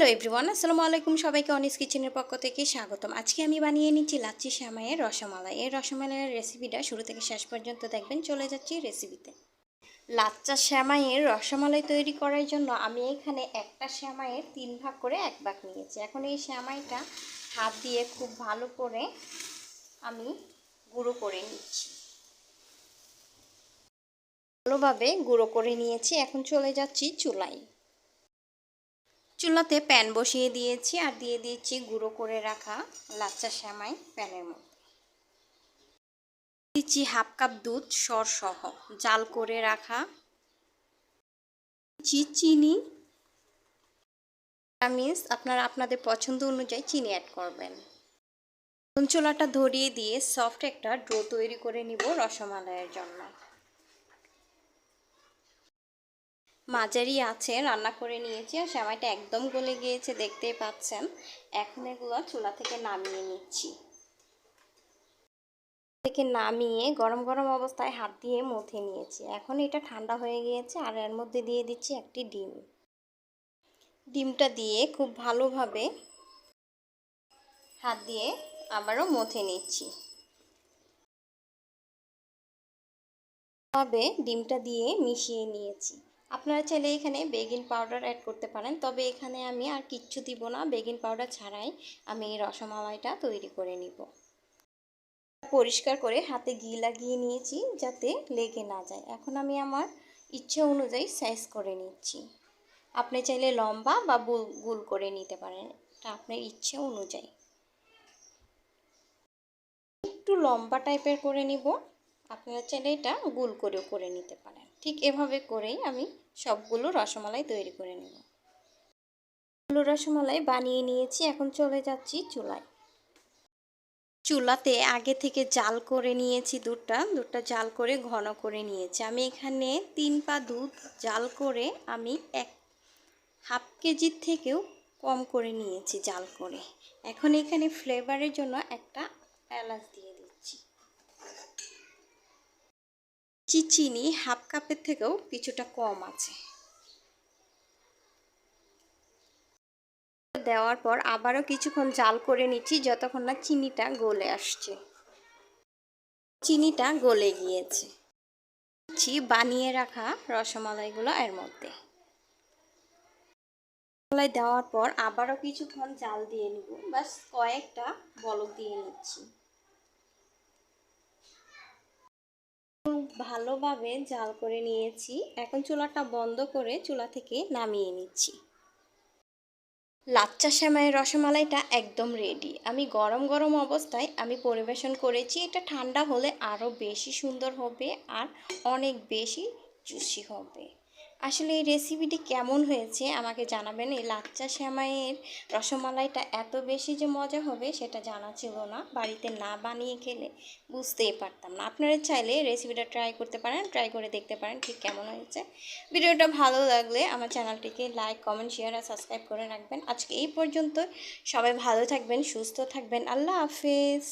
Hello everyone আসসালামু আলাইকুম সবাইকে অনিস কিচেনের পক্ষ থেকে স্বাগতম। আজকে আমি বানিয়ে নিচ্ছি লাচ্ছি শ্যামাইয়ের রসমালাই। এই রসমালাইয়ের রেসিপিটা শুরু থেকে শেষ পর্যন্ত দেখবেন, চলে যাচ্ছি রেসিপিতে লাচ্চা শ্যামাইয়ের রসমালাই তৈরি করার জন্য আমি এখানে একটা শ্যামাইয়ের তিন ভাগ করে এক ভাগ নিয়েছি। এখন এই শ্যামাইটা হাত দিয়ে খুব ভালো করে আমি গুঁড়ো করে নিচ্ছি। ভালোভাবে গুঁড়ো করে নিয়েছি। এখন চলে যাচ্ছি চুলায়। চুলাতে প্যান বসিয়ে দিয়েছি আর দিয়ে দিয়েছি গুঁড়ো করে রাখা লাচ্চা শ্যামাই প্যানের মধ্যে। দিচ্ছি হাফ কাপ দুধ সর সহ জাল করে রাখা। চিনি। মিস আপনারা আপনাদের পছন্দ অনুযায়ী চিনি অ্যাড করবেন। চুলাটা ধরিয়ে দিয়ে সফট একটা ড্রো তৈরি করে নিব রসমালাইয়ের জন্য। মাঝারি আছে, রান্না করে নিয়েছি আর সেমাইটা একদম গলে গিয়েছে, দেখতেই পাচ্ছেন। এখন এগুলো চুলা থেকে নামিয়ে নিচ্ছি। থেকে নামিয়ে গরম গরম অবস্থায় হাত দিয়ে মথে নিয়েছি। এখন এটা ঠান্ডা হয়ে গিয়েছে আর এর মধ্যে দিয়ে দিচ্ছি একটি ডিম। ডিমটা দিয়ে খুব ভালোভাবে হাত দিয়ে আবারও মথে নিচ্ছি। তবে ডিমটা দিয়ে মিশিয়ে নিয়েছি। আপনারা চাইলে এখানে বেগিন পাউডার অ্যাড করতে পারেন। তবে এখানে আমি আর কিচ্ছু দিব না। বেগিন পাউডার ছাড়াই আমি রসমালাইটা তৈরি করে নিব। পরিষ্কার করে হাতে ঘি লাগিয়ে নিয়েছি যাতে লেগে না যায়। এখন আমি আমার ইচ্ছে অনুযায়ী সাইজ করে নিচ্ছি। আপনি চাইলে লম্বা বা গুল করে নিতে পারেন। এটা আপনার ইচ্ছে অনুযায়ী। একটু লম্বা টাইপের করে নিব। আপনারা চাইলে এটা গুল করেও করে নিতে পারেন। ঠিক এভাবে করেই আমি সবগুলো রসমালাই তৈরি করে নেব। গুলো রসমালাই বানিয়ে নিয়েছি, এখন চলে যাচ্ছি চুলায়। চুলাতে আগে থেকে জাল করে নিয়েছি দুধটা। দুধটা জাল করে ঘন করে নিয়েছি। আমি এখানে তিন পা দুধ জাল করে আমি এক হাফ কেজির থেকেও কম করে নিয়েছি জাল করে। এখন এখানে ফ্লেভারের জন্য একটা এলাচ দিয়ে দিচ্ছি চিনি হাফ কাপের থেকেও কিছুটা কম আছে। দেওয়ার পর আবারও কিছুক্ষণ জাল করে নিচ্ছি যতক্ষণ না চিনিটা গলে আসছে। চিনিটা গলে গিয়েছে। বানিয়ে রাখা রসমালাইগুলো এর মধ্যে। রসমালাই দেওয়ার পর আবারও কিছুক্ষণ জাল দিয়ে নিব। বাস কয়েকটা বলক দিয়ে নিচ্ছি। ভালোভাবে জাল করে নিয়েছি। এখন চুলাটা বন্ধ করে চুলা থেকে নামিয়ে নিচ্ছি। লাচ্চা শ্যামায়ের রসমালাইটা একদম রেডি আমি গরম গরম অবস্থায় আমি পরিবেশন করেছি। এটা ঠান্ডা হলে আরও বেশি সুন্দর হবে আর অনেক বেশি জুসি হবে। আসলে এই রেসিপিটি কেমন হয়েছে আমাকে জানাবেন? এই লাচ্চা শ্যামাইয়ের রসমালাইটা এত বেশি যে মজা হবে সেটা জানা ছিল না। বাড়িতে না বানিয়ে খেলে বুঝতেই পারতাম না। আপনারা চাইলে রেসিপিটা ট্রাই করতে পারেন ট্রাই করে দেখতে পারেন ঠিক কেমন হয়েছে। ভিডিওটা ভালো লাগলে আমার চ্যানেলটিকে লাইক কমেন্ট শেয়ার আর সাবস্ক্রাইব করে রাখবেন। আজকে এই পর্যন্ত সবাই ভালো থাকবেন, সুস্থ থাকবেন। আল্লাহ হাফেজ।